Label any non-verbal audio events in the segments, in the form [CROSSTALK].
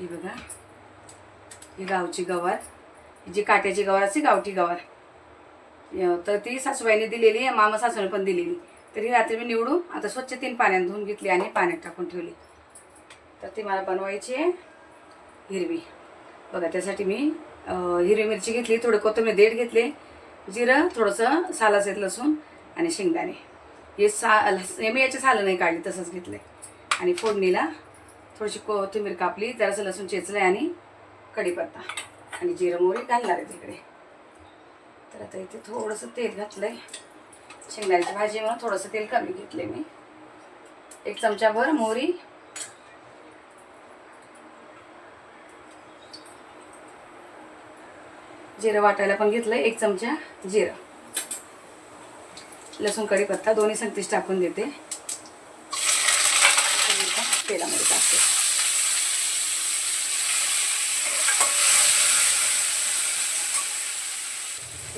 ही बघा. ही गावची गवार. ही जी काट्याची गवार असते गावठी गवार. तर ती सासूबाईने दिलेली आहे मामा सासूने पण दिलेली. तर ही रात्री मी निवडून आता स्वच्छ तीन पाण्यात धुवून घेतली आणि पाण्यात टाकून ठेवली. तर ती मला बनवायची आहे हिरवी. बघा त्यासाठी मी हिरवी मिरची घेतली थोडं कोथिंबीर देठ घेतले जिरं थोडंसं सालासेत लसूण आणि शेंगदाणे. हे सा मी याचे सालं नाही काढली तसंच घेतलं आणि फोडणीला थोडीशी कोथिंबीर कापली जरासं लसूण चेचलं आणि कढीपत्ता. आणि जिरं मोहरी घालणार आहे तिकडे. तर आता इथे थोडंसं तेल घातलं आहे शेंगदाण्याची भाजी म्हणून थोडंसं तेल कमी घेतले मी. एक चमचाभर मोहरी. जिरं वाटायला पण घेतलं एक चमचा जिरं. लसूण कढीपत्ता दोन्ही संतीस टाकून देते. तेलामध्ये टाकते.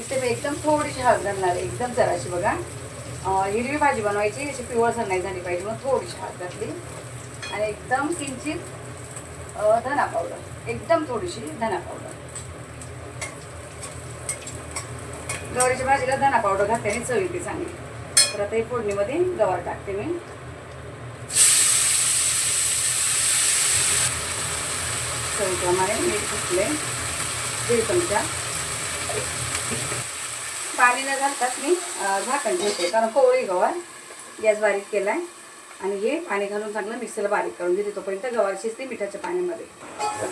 इथे मी एकदम थोडीशी हळद घालणार आहे. एकदम जराशी बघा. हिरवी भाजी बनवायची अशी पिवळसर नाही झाली पाहिजे मग थोडीशी हळद घातली. आणि एकदम किंचित धना पावडर. एकदम थोडीशी धना पावडर. गवारीच्या भाजीला धना पावडर घातल्याने चव येते चांगली. तर आता हे फोडणीमध्ये गवार टाकते मी. चवीप्रमाणे मीठ घातले दीड चमचा. पाणी न घालताच मी झाकण ठेवते. कारण कोवळी गवार गॅस बारीक केलाय. आणि हे पाणी घालून चांगलं मिक्सरला बारीक करून घेते तोपर्यंत गवार शिजते मिठाच्या पाण्यामध्ये.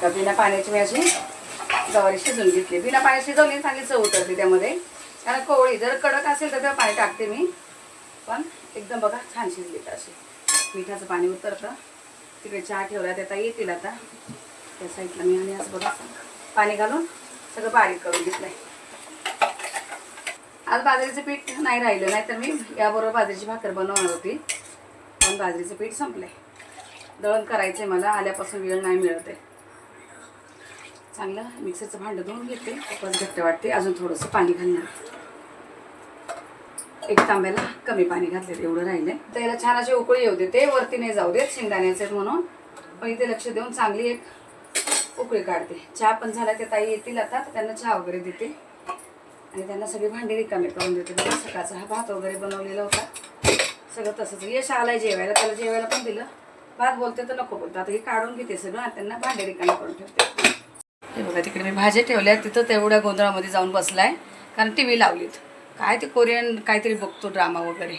तर बिना पाण्याची मी अशी गवारी शिजून घेतली. बिना पाणी शिजवली चांगली चव उतरते त्यामध्ये. कारण कोवळी जर कडक असेल तर पाणी टाकते मी. पण एकदम बघा छान शिजली तर अशी. मिठाचं पाणी उतरतं. तिकडे चहा ठेवला त्याचा येतील आता. त्या साईडला मी आणि असं बघा पाणी घालून सगळं बारीक करून घेतलंय. आज बाजरीचं पीठ नाही राहिलं नाही तर मी याबरोबर बाजरीची भाकर बनवणार होती. पण बाजरीचं पीठ संपलंय. दळण करायचंय मला आल्यापासून वेळ नाही मिळत आहे चांगलं मिक्सरचं भांडं धुवून घेते खूपच घट्ट वाटते अजून थोडंसं पाणी घालणार. एक तांब्याला कमी पाणी घातलेलं एवढं राहिलंय. त्याला छान अशी उकळी येऊ देते वरती नाही जाऊ देत शेंगदाण्याचे आहेत म्हणून. पण इथे लक्ष देऊन चांगली एक उकळी काढते. चहा पण झाला ते ताई येतील आता तर त्यांना चहा वगैरे देते. आणि त्यांना सगळी भांडी रिकामी करून देते. बघा सकाळचा हा भात वगैरे बनवलेला होता. सगळं तसंच. यश आलाय जेवायला त्याला जेवायला पण दिलं. भात बोलते तर नको बोलतो. आता हे काढून घेते सगळं आणि त्यांना भांडी रिकामी करून ठेवते. हे बघा तिकडे मी भाज्या ठेवल्या तिथं तेवढ्या गोंधळामध्ये जाऊन बसलाय. कारण टी व्ही लावलीत. काय ते कोरियन काहीतरी बघतो ड्रामा वगैरे.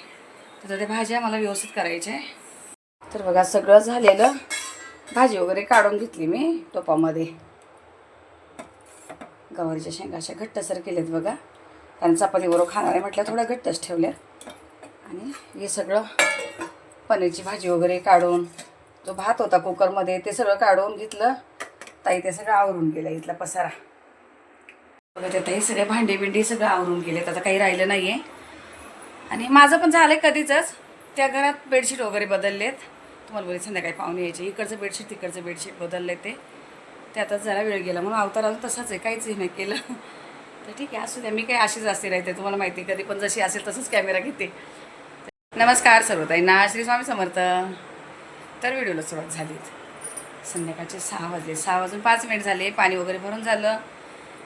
तर त्या भाज्या मला व्यवस्थित करायच्या आहे तर बघा सगळं झालेलं. भाजी वगैरे काढून घेतली मी टोपामध्ये. गवारीच्या शेंगा अशा घट्टसर केल्यात बघा. कारण चपातीबरोबर खाणार आहे म्हटलं थोड्या घट्टच ठेवल्या आणि हे सगळं पनीरची भाजी वगैरे काढून जो भात होता कुकरमध्ये ते सगळं काढून घेतलं. ताई ते सगळं आवरून गेलं इथला पसारा. बघा ते ताई सगळे भांडी बिंडी सगळं आवरून गेले आता काही राहिलं नाही आहे आणि माझं पण झालं आहे कधीच त्या घरात बेडशीट वगैरे बदललेत. तुम्हाला बोलले संध्याकाळी पाहुणे यायचे. इकडचं बेडशीट तिकडचं बेडशीट बदलले ते. त्यातच जरा वेळ गेला. म्हणून अवतार अजून तसाच आहे. काहीच हे नाही केलं. [LAUGHS] तर ठीक आहे असू द्या. मी काही अशीच असते राहते. तुम्हाला माहिती आहे, कधी पण जशी असेल तसंच कॅमेरा घेते. नमस्कार सर्वताईंना. श्री स्वामी समर्थ. तर व्हिडिओला सुरुवात झाली. संध्याकाळचे सहा वाजले. सहा वाजून पाच मिनिट झाले. पाणी वगैरे भरून झालं.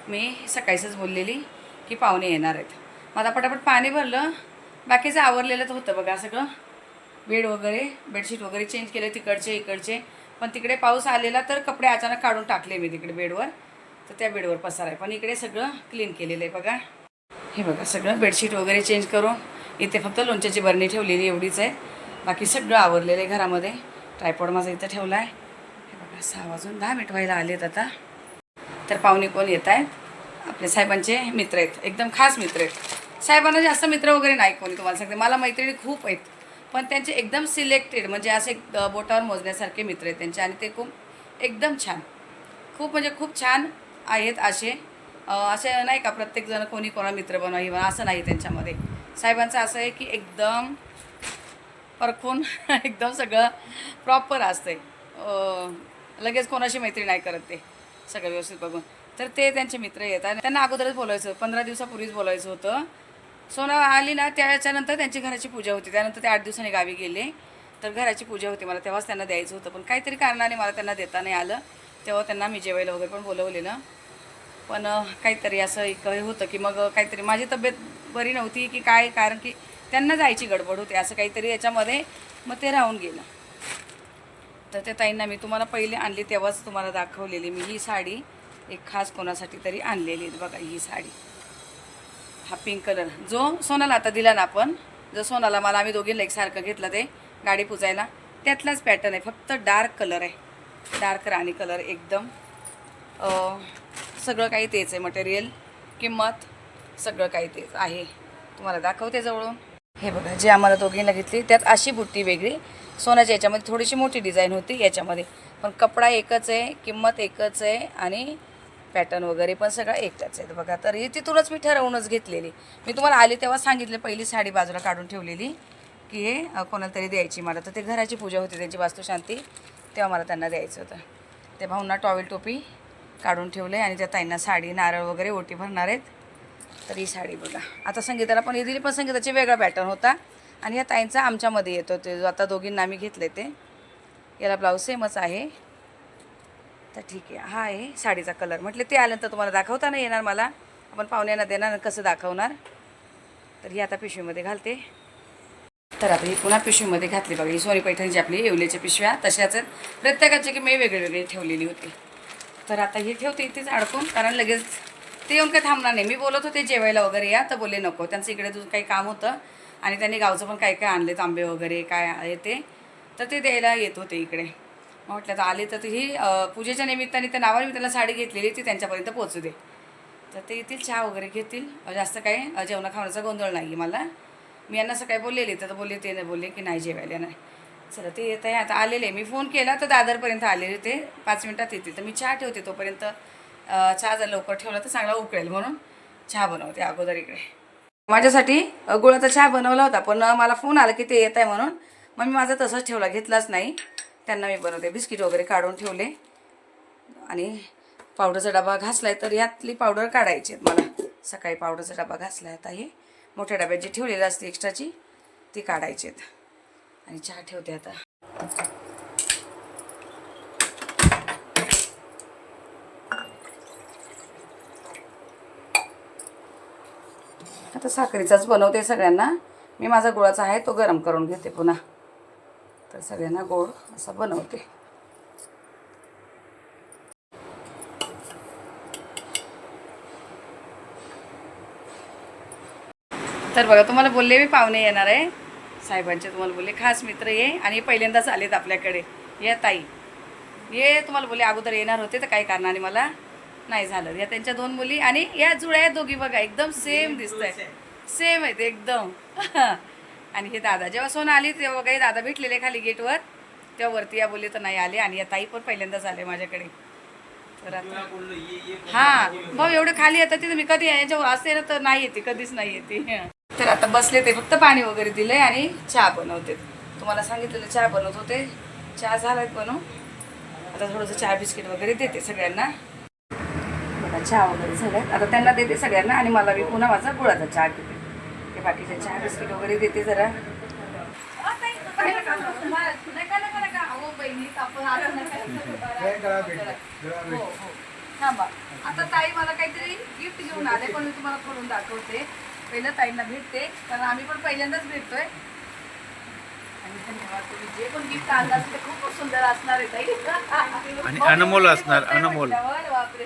मी सकाळीच बोललेली की पाहुणे येणार आहेत. मला पटापट पाणी भरलं. बाकीचं आवरलेलं तर होतं बघा सगळं. बेड वगैरे बेडशीट वगैरे चेंज केले तिकडचे इकडचे. पण तिकडे पाऊस आलेला तर कपडे अचानक काढून टाकले मी तिकडे बेडवर. तर त्या बेडवर पसार आहे पण इकडे सगळं क्लीन केलेलं आहे बघा. हे बघा सगळं बेडशीट वगैरे चेंज करून इथे फक्त लोणच्याची बरणी ठेवलेली एवढीच आहे. बाकी सगळं आवरलेलं आहे घरामध्ये. ट्रायपॉड माझा इथं ठेवला आहे हे बघा सहा वाजून दहा मिनिट व्हायला आलेत आता. तर पाहुणे कोण येत आहेत? आपले साहेबांचे मित्र आहेत. एकदम खास मित्र आहेत. साहेबांना जास्त मित्र वगैरे नाही कोणी तुम्हाला सांगते. मला मैत्रिणी खूप आहेत. पण त्यांचे एकदम सिलेक्टेड म्हणजे असे बोटावर मोजण्यासारखे मित्र आहेत त्यांचे आणि ते खूप एकदम छान. खूप म्हणजे खूप छान आहेत असे. असे नाही का प्रत्येकजण कोणी कोणा मित्र बनवा हे असं नाही त्यांच्यामध्ये. साहेबांचं असं आहे की एकदम परखून [LAUGHS] एकदम सगळं प्रॉपर असतं आहे लगेच कोणाशी मैत्री नाही करत ते सगळं व्यवस्थित बघून. तर ते त्यांचे मित्र येतात आणि त्यांना अगोदरच बोलायचं पंधरा दिवसापूर्वीच बोलायचं होतं. सोनं आली ना त्याच्यानंतर त्यांची घराची पूजा होती. त्यानंतर ते आठ दिवसांनी गावी गेले. तर घराची पूजा होती. मला तेव्हाच त्यांना द्यायचं होतं. पण काहीतरी कारणाने मला त्यांना देता नाही आलं. तेव्हा त्यांना मी जेवायला वगैरे पण बोलवलेलं. पण काहीतरी असं एक हे होतं की मग काहीतरी माझी तब्येत बरी नव्हती की काय? कारण की त्यांना जायची गडबड होती. असं काहीतरी याच्यामध्ये मग ते राहून गेलं. तर त्या ताईंना मी तुम्हाला पहिले आणली तेव्हाच तुम्हाला दाखवलेली मी ही साडी. एक खास कोणासाठी तरी आणलेली बघा ही साडी. हा पिंक कलर जो सोनाला आता दिला ना आपण जो सोनाला मला आम्ही दोघींना एकसारखं घेतलं ते गाडी पुजायला त्यातलाच पॅटर्न आहे. फक्त डार्क कलर आहे. डार्क राणी कलर एकदम. सगळं काही तेच आहे. मटेरियल किंमत सगळं काही तेच आहे. तुम्हाला दाखवते जवळून. हे बघा जे आम्हाला दोघींना घेतली त्यात अशी बुट्टी वेगळी. सोन्याच्या याच्यामध्ये थोडीशी मोठी डिझाईन होती याच्यामध्ये. पण कपडा एकच आहे किंमत एकच आहे आणि पॅटर्न वगैरे पण सगळं एकच आहे बघा तर ही तिथूनच मी ठरवूनच घेतलेली. मी तुम्हाला आली तेव्हा सांगितले पहिली साडी बाजूला काढून ठेवलेली की हे कोणाला तरी द्यायची मला. तर ते घराची पूजा होती त्यांची वास्तुशांती तेव्हा मला त्यांना द्यायचं होतं. ते भाऊंना टॉवेल टोपी काढून ठेवले आणि त्या ताईंना साडी नारळ वगैरे ओटी भरणार आहेत. तर ही साडी बघा. आता संगीताला पण ही दिली पण संगीताची वेगळा पॅटर्न होता. आणि या ताईंचा आमच्यामध्ये येतो ते. जो आता दोघींना आम्ही घेतले ते. याला ब्लाऊज सेमच आहे. तर ठीक आहे. हा आहे साडीचा कलर म्हटले ते आल्यानंतर तुम्हाला दाखवता नाही येणार मला. आपण पाहुण्यांना देणार कसं दाखवणार. तर ही आता पिशवीमध्ये घालते. तर आता ही पुन्हा पिशवीमध्ये घातली बघा. ही सोनी पैठणची आपली येवल्याच्या पिशव्या. तशाच प्रत्येकाची की मी वेगळी वेगळी ठेवलेली होती. तर आता ही ठेवते इथेच अडकून कारण लगेच ते येऊन काही थांबणार नाही. मी बोलत होते जेवायला वगैरे या तर बोलले नको. त्यांचं इकडे तुझं काही काम होतं. आणि त्यांनी गावचं पण काय काय आणले तांबे वगैरे काय आहे ते. तर ते द्यायला येत होते इकडे. म्हटलं तर आले तर ही पूजेच्या निमित्ताने त्या नावाने मी त्याला साडी घेतलेली ती त्यांच्यापर्यंत पोचू दे. तर ते येतील चहा वगैरे घेतील. जास्त काही जेवणा खावण्याचा गोंधळ नाही आहे मला. मी यांना सकाळी बोललेली तर बोलले ते नाही बोलले की नाही जेवायला नाही चला ते येत आहे. आता आलेले मी फोन केला तर दादरपर्यंत आलेले ते. पाच मिनटात येतील. तर मी चहा ठेवते तोपर्यंत. चहा जर लवकर ठेवला तर चांगला उकळेल म्हणून चहा बनवते अगोदर इकडे. माझ्यासाठी गुळाचा चहा बनवला होता पण मला फोन आला की ते येत आहे म्हणून. मग मी माझा तसंच ठेवला घेतलाच नाही. त्यांना मी बनवते. बिस्किट वगैरे काढून ठेवले. आणि पावडरचा डबा घासला आहे तर यातली पावडर काढायची आहेत मला. सकाळी पावडरचा डबा घासला आहे आता हे. मोठ्या डब्यात जी ठेवलेली असते एक्स्ट्राची ती काढायची आहेत. आणि चहा ठेवते आता. आता साखरेचाच बनवते सगळ्यांना. मी माझा गुळाचा आहे तो गरम करून घेते पुन्हा. तर सगळ्यांना गोड असा बनवते. तर बघा तुम्हाला बोलले मी पाहुणे येणार आहे. साहेबांचे तुम्हाला बोलले खास मित्र ये आणि पहिल्यांदाच आलेत आपल्याकडे. या ताई. ये तुम्हाला बोलले अगोदर येणार होते तर काही कारणाने मला नाही झालं. या त्यांच्या दोन मुली आणि या जुळ्या दोघी बघा एकदम सेम दिसत आहे सेम आहेत एकदम. [LAUGHS] आणि हे दादा जेव्हा सोनं आली तेव्हा काही दादा भेटलेले खाली गेटवर. तेव्हा वरती या बोलले तर नाही आले आणि या ताई पण पहिल्यांदाच आले माझ्याकडे. तर आता हा भाऊ एवढं खाली येतं तिथं मी कधी याच्यावर असते ना तर नाही येते कधीच नाही येते. तर आता बसले ते फक्त पाणी वगैरे दिलंय आणि चहा बनवते तुम्हाला सांगितलेलं चहा बनवत होते. चहा झालाय बनव आता थोडंसं चहा बिस्किट वगैरे देते सगळ्यांना. बघा चहा वगैरे झालाय. आता त्यांना देते सगळ्यांना आणि मला मी पुन्हा माझा गुळाचा चहा घेते ते बाकीचे चहा बिस्किट वगैरे देते जरा. हो हो. थांबा आता ताई मला काहीतरी गिफ्ट घेऊन आले पण मी तुम्हाला खोलून दाखवते. पहिलं ताईंना भेटते कारण आम्ही पण पहिल्यांदाच भेटतोय. आणि धन्यवाद तुम्ही जे पण गिफ्ट आणलं असेल ते खूप सुंदर असणार आहे ताई. आणि अनमोल असणार, अनमोल. बापरे.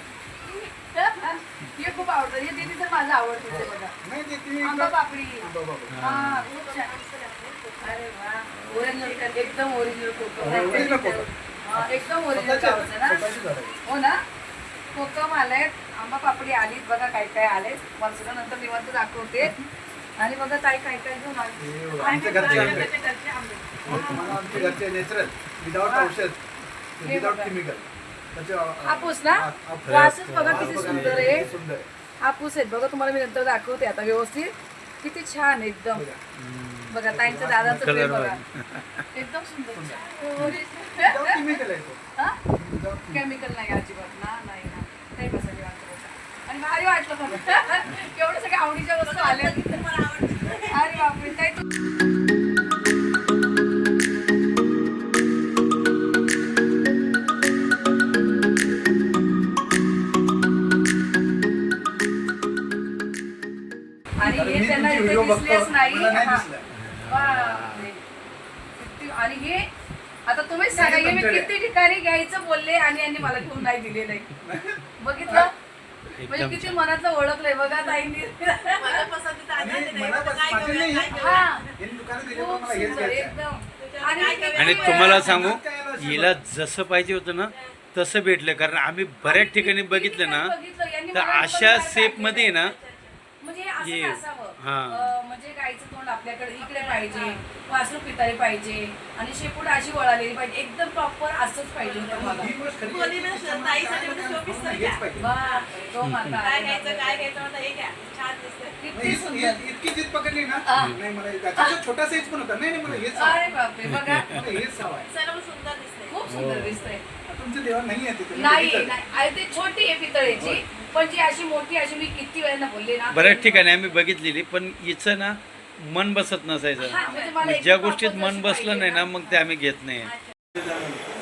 आवडतं हे खूप आवडतं. हे दीदी तर माझं आवडतं ते बघा. नाही ते ती आंबा पापडी. आंबा बाबा हा खूप छान. अरे वा. ओरिजिनल एकदम ओरिजिनल कोकम original कोकम. हा, एकदम ओरिजिनल ना? स्वतःची झाड. हो ना? कोकम आंबा पापडी आली बघा काय काय आले मला नंतर निवांत दाखवते. आणि बघा ताई काय काय घेऊन हे आली बघा, आमचे घरचे आंबे. Natural without. औषध हे विदाउट बघा. केमिकल हापूस ना? वासच बघा वास किती बघा, सुंदर किती आहे. सुंदर आहे. हापूस आहेत बघा तुम्हाला मी नंतर दाखवते आता व्यवस्थित. किती छान एकदम. बघा. ताईंचं दादाचं प्रेम बघा. एकदम सुंदर. केमिकल नाही अजिबात ना नाही ना. बसा बसा. आणि भारी वाटलं पण [LAUGHS] एवढं सगळ्या आवडीच्या वस्तू आल्या. अरे बापरे काय दिसलेच नाही. हा. बापरे. किती- आणि हे आता तुम्हीच सांगा हे मी. किती ठिकाणी घ्यायचं बोलले आणि यांनी मला घेऊन नाही दिले नाही. बघितलं? म्हणजे किती मनातलं ओळखलंय बघा ताईंनी. आणि नाही सुंदर. एकदम. तुम्हाला सांगू हिला जसं पाहिजे होतं ना तसं भेटलं. कारण आम्ही बऱ्याच ठिकाणी बघितलं ना तर अशा सेपमध्ये ना म्हणजे. असावं. अं, म्हणजे गाईचं तोंड आपल्याकडे इकडे पाहिजे वासरू पितारी पाहिजे आणि शेपूट अशी वळालेली पाहिजे एकदम प्रॉपर असंच पाहिजे होतं मला ही गोष्ट खरी कोणी आहे. नसलं, ताईसाठी म्हणजे showpiece तर हेच घ्या. पाहिजे. वा, गो माता. काय घ्यायचं काय घ्यायचं म्हणता हे घ्या छान दिसतंय नाही, किती सुंदर इतकी जीत पकडली ना हा. नाही मला त्याच्यात छोटा साईज पण होता नाही नाही मला हेच हवं. अरे बापरे बघा मला हेच हवं आहे दिसायला पण सुंदर सुंदर दिसतंय. तुमचं देवा नाही आहे तिथे नाही बघितलं. नाही. अरे ते छोटी आहे पितळेची पण जी अशी मोठी अशी मी किती वेळा बोलले ना. बऱ्याच ठिकाणी आम्ही बघितलेली पण हिचं ना मन बसत नसायचं. हा, म्हणजे मला मग एकदम ज्या गोष्टीत मन जशी बसलं नाही ना. मग ते आम्ही घेत नाही.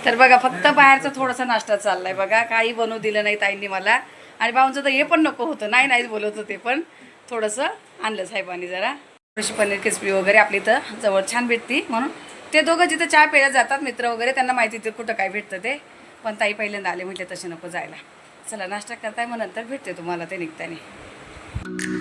तर बघा फक्त बाहेरचा थोडासा नाश्ता चाललाय बघा. काही बनवू दिलं नाही ताईंनी मला. आणि भाऊंचं तर हे पण नको होतं. नाही नाहीच बोलत होते पण थोडंसं आणलं साहेबांनी जरा. थोडीशी पनीर क्रिस्पी वगैरे आपली इथं जवळ छान भेटती म्हणून. ते दोघं जिथं चहा प्यायला जातात मित्र वगैरे त्यांना माहिती ते कुठं काय भेटतं ते. पण ताई पहिल्यांदा आले म्हटले तसे नको जायला. चला नाश्ता करताय मग नंतर भेटते तुम्हाला ते निघताना.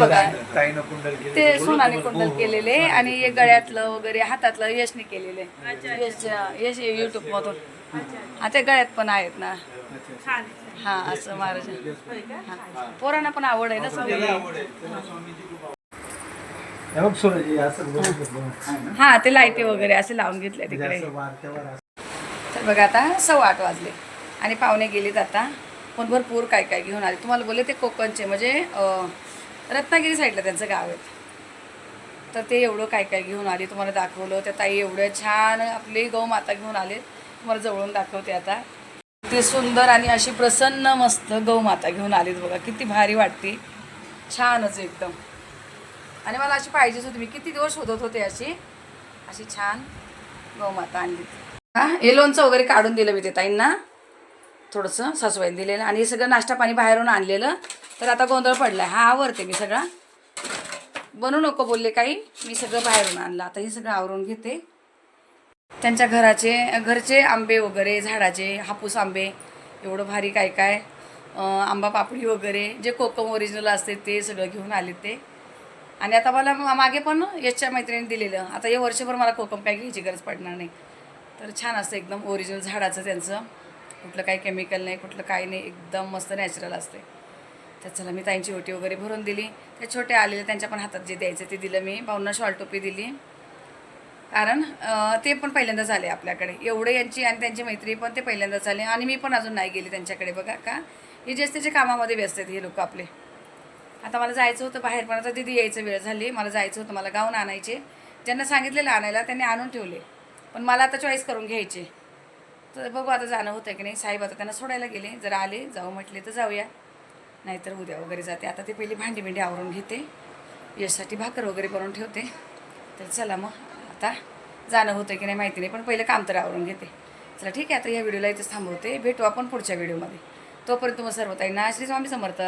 बघा. ताईनं कुंडल केलं. ते सोनाने कुंडल केलेले आणि हे गळ्यातलं वगैरे हातातलं यशने केलेले. यश यश युट्यूब मधून. हा ते गळ्यात पण आहेत ना. हा असं महाराज हा. पोरांना पण आवड आहे ना सगळी. हे बघ असं. हा ते लाईटी वगैरे असे लावून घेतले तिकडे. असं वारक्यावर असं. तर बघा आता सव्वा आठ वाजले. आणि पाहुणे गेलेत आता. पण भरपूर काय काय घेऊन आले. तुम्हाला बोलले ते कोकणचे. म्हणजे अं, रत्नागिरी साईडला त्यांचं गाव आहे. तर ते एवढं काय काय घेऊन आले तुम्हाला दाखवलं. त्या ताई एवढं छान आपली गौ माता घेऊन आले. तुम्हाला जवळून दाखवते आता. ते सुंदर आणि अशी प्रसन्न मस्त गौ माता घेऊन आलीत बघा. किती भारी वाटते. छानच एकदम. आणि मला अशी पाहिजेच होती मी. किती दिवस शोधत होते अशी. अशी छान गौ माता आणली. हा हे लोणचं वगैरे काढून दिलं मी ते ताईंना. थोडंसं सासूबाईने दिलेलं. आणि हे सगळं नाश्ता पाणी बाहेरून आणलेलं. तर आता गोंधळ पडला हा आवरते मी सगळा. बनू नको बोलले काही. मी सगळं बाहेरून आणलं. आता हे सगळं आवरून घेते. त्यांच्या घराचे घरचे आंबे वगैरे झाडाचे हापूस आंबे एवढं भारी काय काय आंबा पापडी वगैरे जे कोकम ओरिजिनल असते ते सगळं घेऊन आले ते. आणि आता मला मागे पण यशच्या मैत्रिणीने दिलेलं. आता हे वर्षभर मला कोकम काय घ्यायची गरज पडणार नाही. तर छान असतं एकदम ओरिजिनल झाडाचं त्यांचं. कुठलं काही केमिकल नाही कुठलं काही नाही. एकदम मस्त नॅचरल असते तर चला मी ताईंची ओटी वगैरे भरून दिली. ते छोटे आलेले त्यांच्या पण हातात जे द्यायचं ते दिलं मी. भाऊंना शॉल टोपी दिली. कारण ते पण पहिल्यांदाच आले आपल्याकडे. एवढे यांची आणि त्यांची मैत्री पण ते पहिल्यांदाच आले. आणि मी पण अजून नाही गेली त्यांच्याकडे बघा का. हे जे त्याच्या कामामध्ये व्यस्त आहेत हे लोक आपले. आता मला जायचं होतं बाहेर पण आता दिदी यायचं वेळ झाली. मला जायचं होतं मला गाऊन आणायचे. ज्यांना सांगितलेलं आणायला त्यांनी आणून ठेवले. पण मला आता चॉईस करून घ्यायचे. तर बघू आता जाणं होतं की नाही. साहेब आता त्यांना सोडायला गेले. जर आले जाऊ म्हटले तर जाऊया. नाहीतर उद्या वगैरे जाते. आता ते पहिली भांडी भिंडी आवरून घेते. यासाठी भाकर वगैरे करून ठेवते. तर चला मग आता जाणं होतं की नाही माहिती नाही पण पहिलं काम तर आवरून घेते. चला ठीक आहे आता या व्हिडिओला इथेच थांबवते. भेटू आपण पुढच्या व्हिडिओमध्ये. तोपर्यंत मग सर्व ताईंना श्री स्वामी समर्थ.